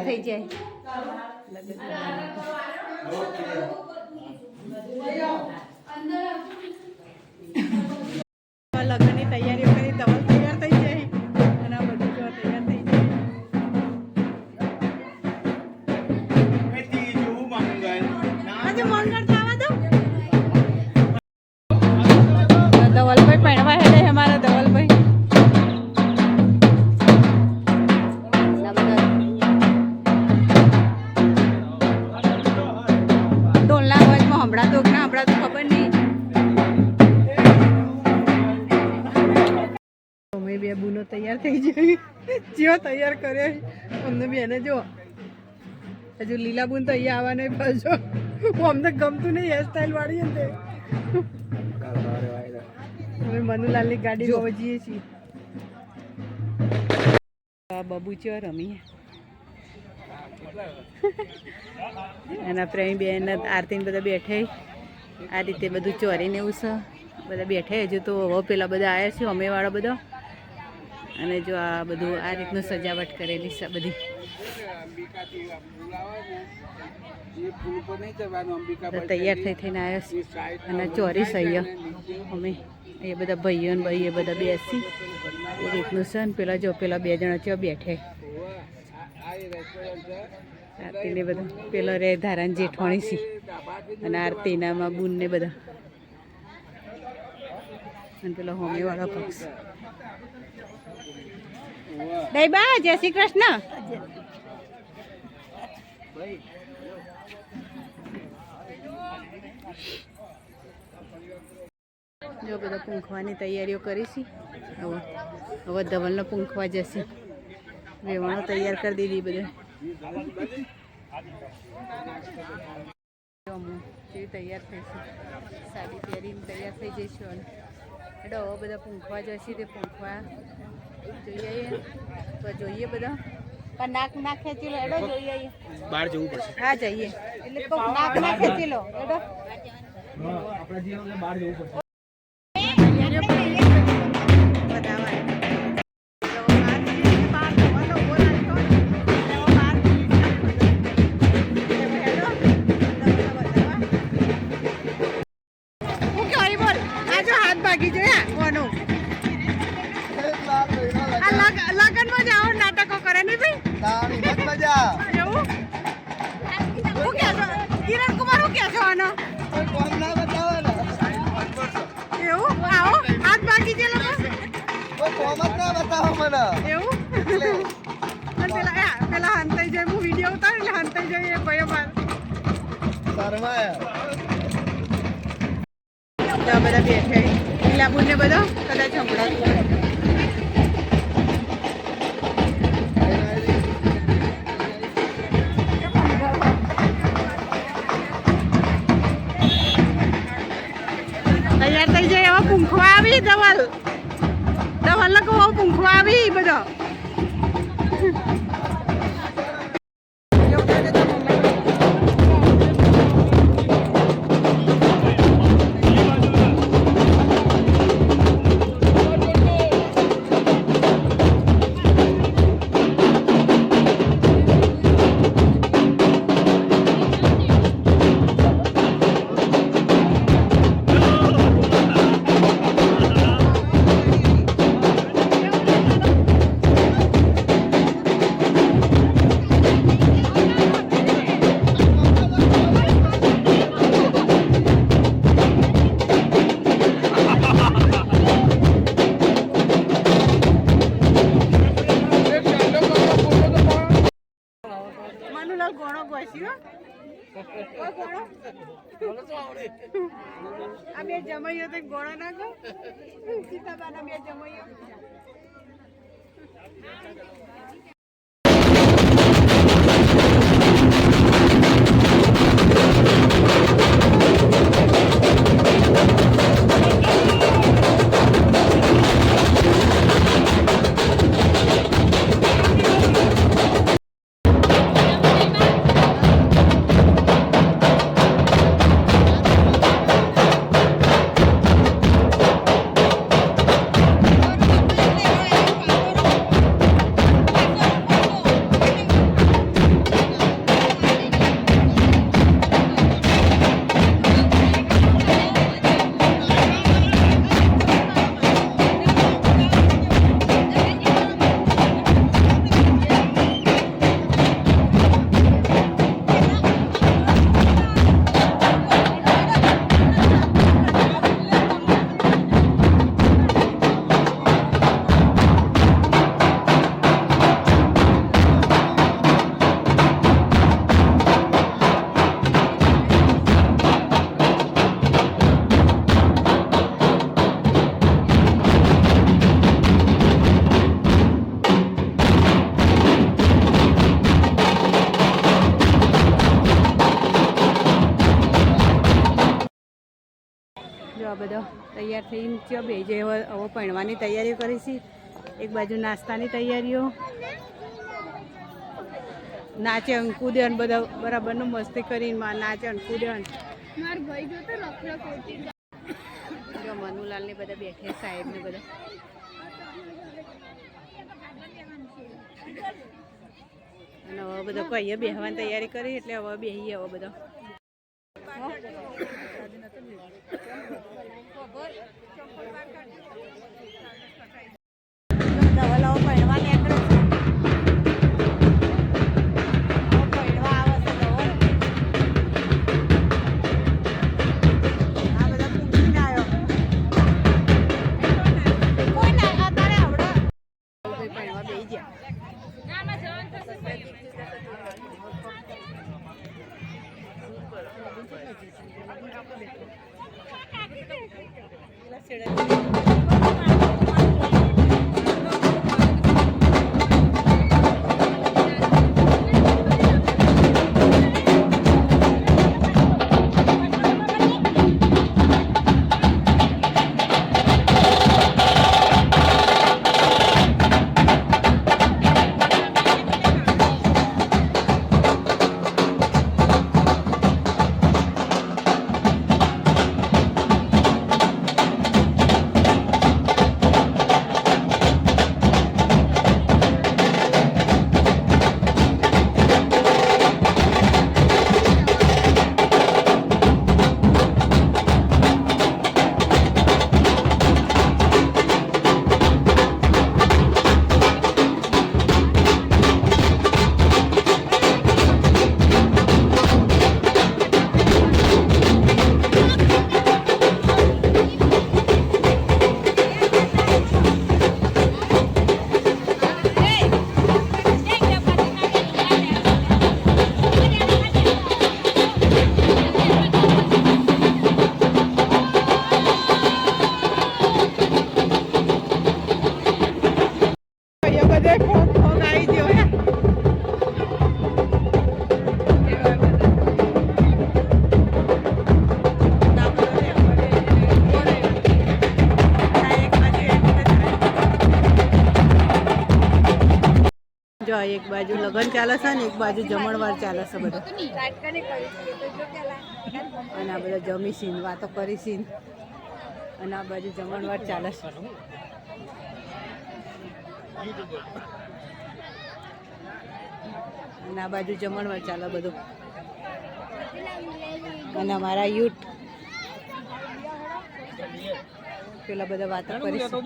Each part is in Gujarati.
તૈયાર થઈ જાય. લગ્નની તૈયારીઓ કરી ધવલ તૈયાર થઈ જાય. અને આ બધું જો તૈયાર થઈ જાય. આજે મંગળ અમે તૈયાર થઈ જઈ જ્યો તૈયાર કર્યો અમને બેને જો હજુ લીલાબુન તો અહીંયા આવવાનો પાછો હું અમને ગમતું નહીં હેરસ્ટાઈલ વાળી ને અમે મનુલાલની ગાડીમાં વજીએ છીએ. આ બબુ ચો રમીએ. એના પ્રેમી બેન આરતીને બધા બેઠે. આ રીતે બધું ચોરીને એવું છે બધા બેઠે. હજુ તો હવે પેલા બધા આવ્યા છે અમે વાળા બધા. અને જો આ બધું આ રીતનું સજાવટ કરેલી છે બધી. તૈયાર થઈ થઈને આવ્યા અને ચોરી સહ્ય અમે એ બધા ભાઈઓ ને ભાઈ એ બધા બેસી. એ રીતનું છે ને પેલા જો પેલા બે જણા ચો બેઠે. આરતીને બધા પેલો રે ધારાન જેઠવાણી સી અને આરતીનામાં બુન ને બધા. અને પેલો હોમી વાળો પક્ષ. દઈબા જય શ્રી કૃષ્ણ. જો બધા પૂંખવાની તૈયારીઓ કરીશી હવે હવે ધવલનો પૂંખવા જશે. વેવાણો તૈયાર કરી દીધી બધે. જે તૈયાર થઈશું સાડી પહેરીને તૈયાર થઈ જઈશું અને બધા પૂંખવા જશે તે પૂંખવા. જોઈએ તો જોઈએ બધા. પણ નાક ના ખેંચી લો એડો જોઈએ બહાર જવું પડશે. હા જઈએ. એટલે નાક ના ખેંચી લો એડો આપણે જીવન બહાર જવું પડશે. હંતાઈ જાય હું વીડિયો ઉતાર એટલે હંતાઈ જાય એ ભયો માર તો બધા બેઠે લીલાબુન ને બધો, કદાચ સંભળાતું આવી ધવલ ધવલ લોકો હવે પૂંખવા આવી બધો মাসিও আমি আর জামাইও তো গড়া না গো। সীতাবান আমি আর জামাইও બે આ બધો તૈયાર થઈને થયો. બે જે હવે ભણવાની તૈયારીઓ કરી છે. એક બાજુ નાસ્તાની તૈયારીઓ. નાચે ને કૂદે ને બધા બરાબરનું મસ્તી કરીને નાચે ને કૂદે જો મનુલાલ ને બધા બેઠે સાહેબ ને બધા. અને હવે બધો કહીએ બેહવાની તૈયારી કરી એટલે હવે બેહીએ હવે બધો. અહીંયા બધે ખોખ ખોખ जो है જો એક બાજુ લગ્ન ચાલે છે ને, એક બાજુ જમણવાર ચાલે છે બધું. અને આ બધા જમી સીન, વાતો કરી સીન. અને આ બાજુ જમણવાર ચાલે છે. અને આ બાજુ જમણવાર ચાલે બધું. અને અમારા યુથ. પેલા બધા વાત કરીશું.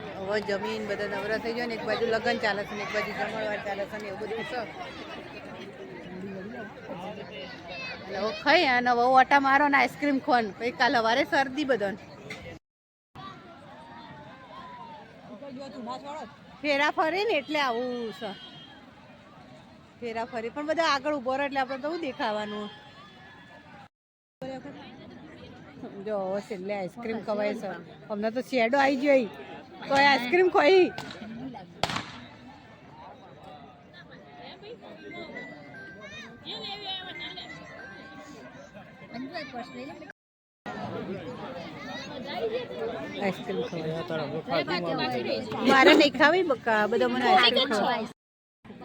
હવે જમીન બધા નવરા થઈ જાય ને એક બાજુ લગ્ન ચાલે છે ને એક બાજુ જમણવાર ચાલે છે ને એવું બધું છે. એટલે ખાઈ અને હવે ઓટા મારો ને આઈસ્ક્રીમ ખોન. પછી કાલ સવારે શરદી બધાને. ફેરા ફરી ને એટલે આવું છે ફેરા ફરી. પણ બધા આગળ ઊભો રહે એટલે આપણે તો દેખાવાનું? જો છેલ્લે આઈસ્ક્રીમ ખવાય છે. અમને તો શેડો આવી ગયો. તો આઈસ્ક્રીમ ખોઈ. આઈસ્ક્રીમ ખવાય મારે. નહીં ખાવી બકા બધા મને આઈસ્ક્રીમ ખવાય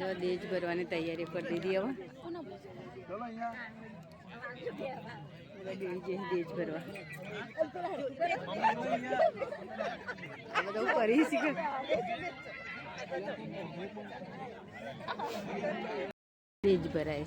જો દેજ ભરવાની તૈયારી કરી દીધી હવે. દેજ ભરવા. બધું શીખે દેજ ભરાય